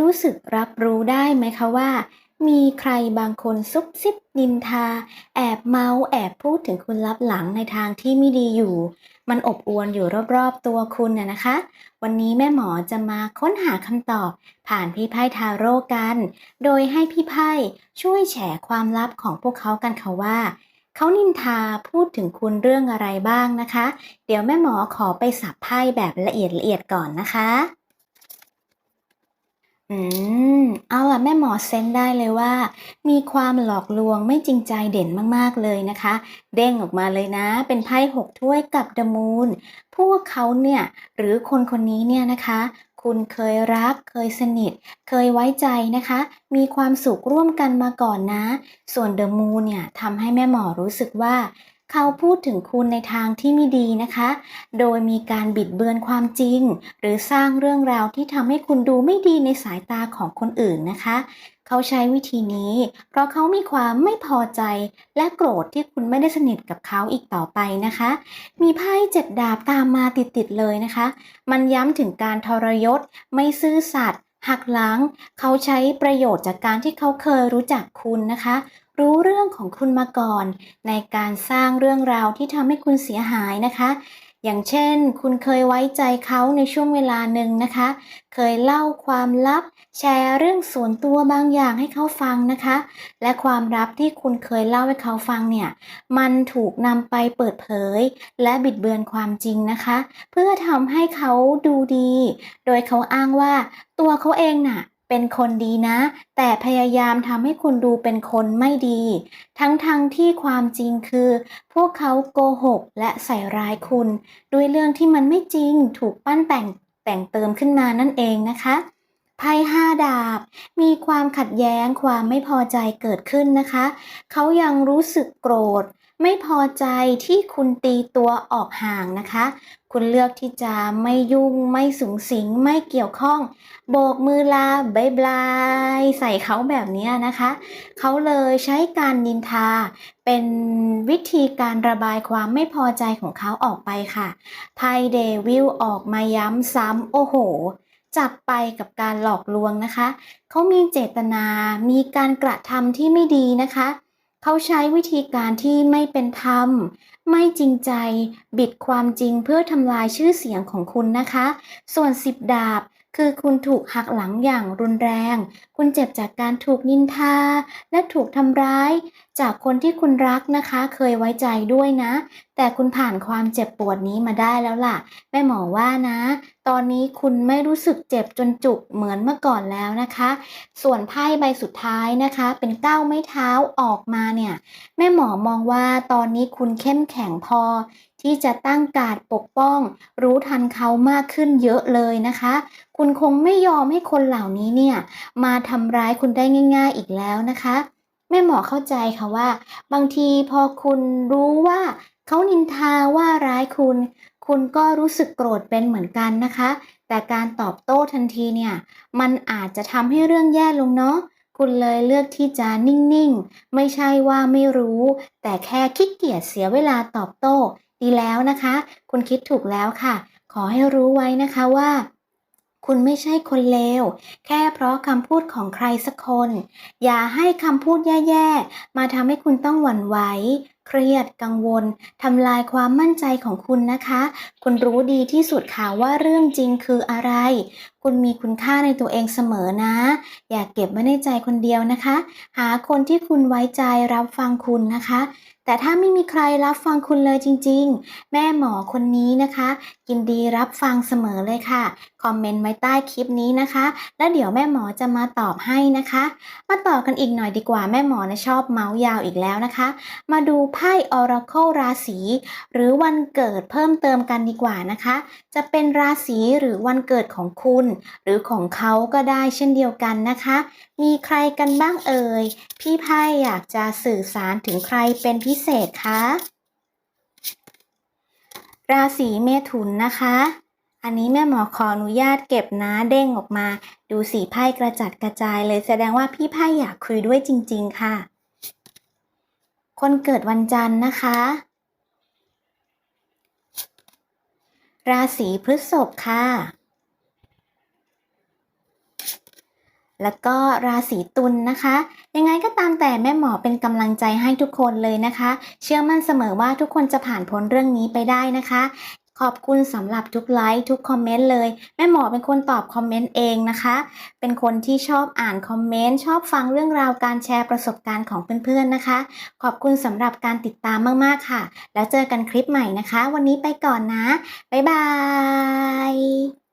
รู้สึกรับรู้ได้ไหมคะว่า มีใครบางคนซุบซิบนินทา แอบเมาส์แอบพูดถึงคุณลับหลังในทางที่ไม่ดีอยู่ มันอบอวลอยู่รอบๆตัวคุณน่ะนะคะ วันนี้แม่หมอจะมาค้นหาคำตอบ ผ่านพี่ไพ่ทาโร่กัน โดยให้พี่ไพ่ช่วยแฉความลับของพวกเขากันค่ะว่าเขานินทาพูดถึงคุณเรื่องอะไรบ้างนะคะ เดี๋ยวแม่หมอขอไปสับไพ่แบบละเอียดละเอียดก่อนนะคะ อืม เอาล่ะแม่หมอเซนได้เลยว่า มีความหลอกลวงไม่จริงใจเด่นมากๆเลยนะคะ เด้งออกมาเลยนะ เป็นไพ่หกถ้วยกับดมูลพวกเขาเนี่ย หรือคนคนนี้เนี่ยนะคะ คุณเคยรักเคยสนิท เคยไว้ใจนะคะ มีความสุขร่วมกันมาก่อนนะ ส่วนเดอะมูนเนี่ยทำให้แม่หมอรู้สึกว่า เขาพูดถึงคุณในทางที่ไม่ดีนะคะ โดยมีการบิดเบือนความจริง หรือสร้างเรื่องราวที่ทำให้คุณดูไม่ดีในสายตาของคนอื่นนะคะ เขาใช้วิธีนี้ เพราะเขามีความไม่พอใจและโกรธที่คุณไม่ได้สนิทกับเขาอีกต่อไปนะคะ มีไพ่เจ็ดดาบตามมาติดๆเลยนะคะ มันย้ำถึงการทรยศ ไม่ซื่อสัตย์หักหลังเขาใช้ประโยชน์จากการที่เขาเคยรู้จักคุณนะคะ รู้เรื่องของคุณมาก่อน ในการสร้างเรื่องราวที่ทำให้คุณเสียหายนะคะ อย่างเช่น คุณเคยไว้ใจเขาในช่วงเวลาหนึ่งนะคะ เคยเล่าความลับ แชร์เรื่องส่วนตัวบางอย่างให้เขาฟังนะคะ และความลับที่คุณเคยเล่าให้เขาฟังเนี่ย มันถูกนำไปเปิดเผย และบิดเบือนความจริงนะคะ เพื่อทำให้เขาดูดี โดยเขาอ้างว่าตัวเขาเองน่ะ เป็นคนดีนะ แต่พยายามทำให้คุณดูเป็นคนไม่ดี ทั้งๆทที่ความจริงคือ พวกเขาโกหกและใส่ร้ายคุณ ด้วยเรื่องที่มันไม่จริงถูกปั้นแต่งแต่งเติมขึ้นมานั่นเองนะคะไพ่ห้าดาบ มีความขัดแย้งความไม่พอใจเกิดขึ้นนะคะ เขายังรู้สึกโกรธ ไม่พอใจที่คุณตีตัวออกห่างนะคะ คุณเลือกที่จะไม่ยุ่งไม่สูงสิงไม่เกี่ยวข้อง โบกมือลาบายบายใส่เขาแบบนี้นะคะ เขาเลยใช้การนินทา เป็นวิธีการระบายความไม่พอใจของเขาออกไปค่ะไพ่เดวิลออกมาย้ำซ้ำโอ้โหจับไปกับการหลอกลวงนะคะ เขามีเจตนา มีการกระทำที่ไม่ดีนะคะ เขาใช้วิธีการที่ไม่เป็นธรรม ไม่จริงใจ บิดความจริงเพื่อทำลายชื่อเสียงของคุณนะคะ ส่วนสิบดาบคือคุณถูกหักหลังอย่างรุนแรง คุณเจ็บจากการถูกนินทา และถูกทำร้าย จากคนที่คุณรักนะคะเคยไว้ใจด้วยนะ แต่คุณผ่านความเจ็บปวดนี้มาได้แล้วล่ะ แม่หมอว่านะ ตอนนี้คุณไม่รู้สึกเจ็บจนจุกเหมือนเมื่อก่อนแล้วนะคะ ส่วนไพ่ใบสุดท้ายนะคะ เป็นก้าวไม้เท้าออกมาเนี่ย แม่หมอมองว่าตอนนี้คุณเข้มแข็งพอ ที่จะตั้งการปกป้อง รู้ทันเขามากขึ้นเยอะเลยนะคะ คุณคงไม่ยอมให้คนเหล่านี้เนี่ยมาทำร้ายคุณได้ง่าย ๆอีกแล้วนะคะ แม่หมอเข้าใจค่ะว่า บางทีพอคุณรู้ว่าเขานินทาว่าร้ายคุณ คุณก็รู้สึกโกรธเป็นเหมือนกันนะคะ แต่การตอบโต้ทันทีเนี่ย มันอาจจะทำให้เรื่องแย่ลงเนาะคุณเลยเลือกที่จะนิ่งๆ ไม่ใช่ว่าไม่รู้ แต่แค่ขี้เกียจเสียเวลาตอบโต้ ดีแล้วนะคะ คุณคิดถูกแล้วค่ะ ขอให้รู้ไว้นะคะว่า คุณไม่ใช่คนเลว แค่เพราะคำพูดของใครสักคน อย่าให้คำพูดแย่ๆ มาทำให้คุณต้องหวั่นไหว เครียด กังวล ทำลายความมั่นใจของคุณนะคะ คุณรู้ดีที่สุดค่ะว่าเรื่องจริงคืออะไร คุณมีคุณค่าในตัวเองเสมอนะ อย่าเก็บไว้ในใจคนเดียวนะคะ หาคนที่คุณไว้ใจรับฟังคุณนะคะ แต่ถ้าไม่มีใครรับฟังคุณเลยจริง ๆ แม่หมอคนนี้นะคะยินดีรับฟังเสมอเลยค่ะ คอมเมนต์ไว้ใต้คลิปนี้นะคะ แล้วเดี๋ยวแม่หมอจะมาตอบให้นะคะ มาต่อกันอีกหน่อยดีกว่าแม่หมอนะชอบเมาส์ยาวอีกแล้วนะคะ มาดูไพ่ Oracle ราศีหรือวันเกิดเพิ่มเติมกันดีกว่านะคะ จะเป็นราศีหรือวันเกิดของคุณหรือของเขาก็ได้เช่นเดียวกันนะคะ มีใครกันบ้างเอ่ย พี่ไพ่อยากจะสื่อสารถึงใครเป็นพิเศษคะ ราศีเมถุนนะคะ อันนี้แม่หมอขออนุญาตเก็บนะเด้งออกมา ดูสีไพ่กระจัดกระจายเลยแสดงว่าพี่ไพ่อยากคุยด้วยจริง ๆ ค่ะ คนเกิดวันจันทร์นะคะราศีพฤษภค่ะ แล้วก็ราศีตุลนะคะ ยังไงก็ตามแต่แม่หมอเป็นกำลังใจให้ทุกคนเลยนะคะ เชื่อมั่นเสมอว่าทุกคนจะผ่านพ้นเรื่องนี้ไปได้นะคะ ขอบคุณสำหรับทุกไลค์ทุกคอมเมนต์เลย แม่หมอเป็นคนตอบคอมเมนต์เองนะคะ เป็นคนที่ชอบอ่านคอมเมนต์ชอบฟังเรื่องราวการแชร์ประสบการณ์ของเพื่อนๆนะคะ ขอบคุณสำหรับการติดตามมากๆค่ะ แล้วเจอกันคลิปใหม่นะคะ วันนี้ไปก่อนนะบ๊ายบาย